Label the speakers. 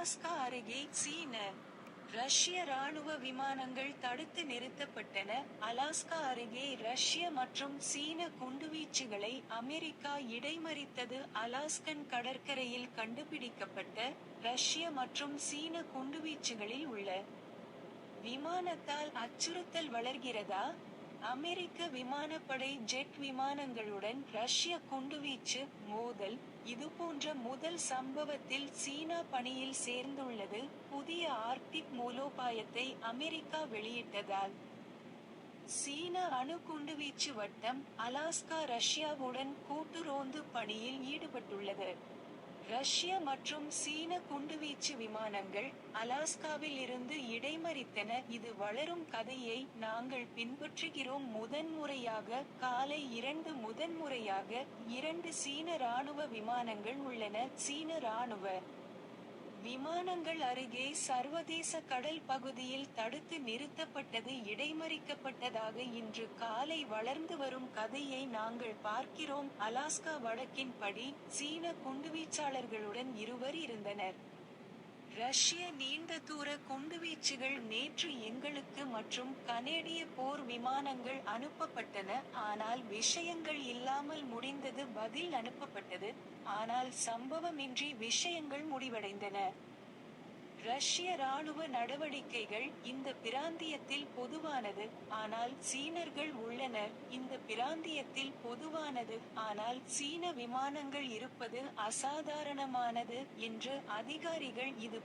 Speaker 1: Alaska அருகே சீன ரஷ்ய ராணுவ விமானங்கள் தடுத்து நிறுத்தப்பட்டன. அலாஸ்கா அருகே ரஷ்ய மற்றும் சீன குண்டுவீச்சுகளை அமெரிக்கா இடைமறித்தது அலாஸ்கன் கடற்கரையில் கண்டுபிடிக்கப்பட்ட ரஷ்ய மற்றும் சீன குண்டுவீச்சுகளில் உள்ள. விமானத்தால் அச்சுறுத்தல் வளர்கிறதா? அமெரிக்க விமானப்படை ஜெட் விமானங்களுடன் ரஷ்ய குண்டுவீச்சு மோதல். இதுபோன்ற முதல் சம்பவத்தில் சீனா பணியில் சேர்ந்துள்ளது. புதிய ஆர்க்டிக் மூலோபாயத்தை அமெரிக்கா வெளியிட்டதால். சீன அணு குண்டுவீச்சு வட்டம் அலாஸ்கா ரஷ்யாவுடன் கூட்டுரோந்து பணியில் ஈடுபட்டுள்ளது. ரஷ்ய மற்றும் சீன குண்டுவீச்சு விமானங்கள் அலாஸ்காவில் இருந்து இடைமறித்தன. இது வளரும் கதையை நாங்கள் பின்பற்றுகிறோம். முதன்முறையாக காலை இரண்டு முதன்முறையாக இரண்டு சீன ராணுவ விமானங்கள் உள்ளன. சீன ராணுவ விமானங்கள் அருகே சர்வதேச கடல் பகுதியில் தடுத்து நிறுத்தப்பட்டது இடைமறிக்கப்பட்டதாக இன்று காலை வளர்ந்து வரும் கதையை நாங்கள் பார்க்கிறோம். அலாஸ்கா வடக்கின் படி சீன குண்டுவீச்சாளர்களுடன் இருவர் இருந்தனர். ரஷ்ய நீண்ட தூர குண்டுவீச்சுகள் நேற்று எங்களுக்கு மற்றும் கனேடிய போர் விமானங்கள் அனுப்பப்பட்டன. ஆனால் விஷயங்கள் இல்லாமல் முடிந்தது பதில் அனுப்பப்பட்டது. ஆனால் சம்பவமின்றி விஷயங்கள் முடிவடைந்தன. ரஷ்ய ராணுவ நடவடிக்கைகள் இந்த பிராந்தியத்தில் பொதுவானது ஆனால் சீனர்கள் உள்ளனர். இந்த பிராந்தியத்தில் பொதுவானது ஆனால் சீன விமானங்கள் இருப்பது அசாதாரணமானது என்று அதிகாரிகள் இது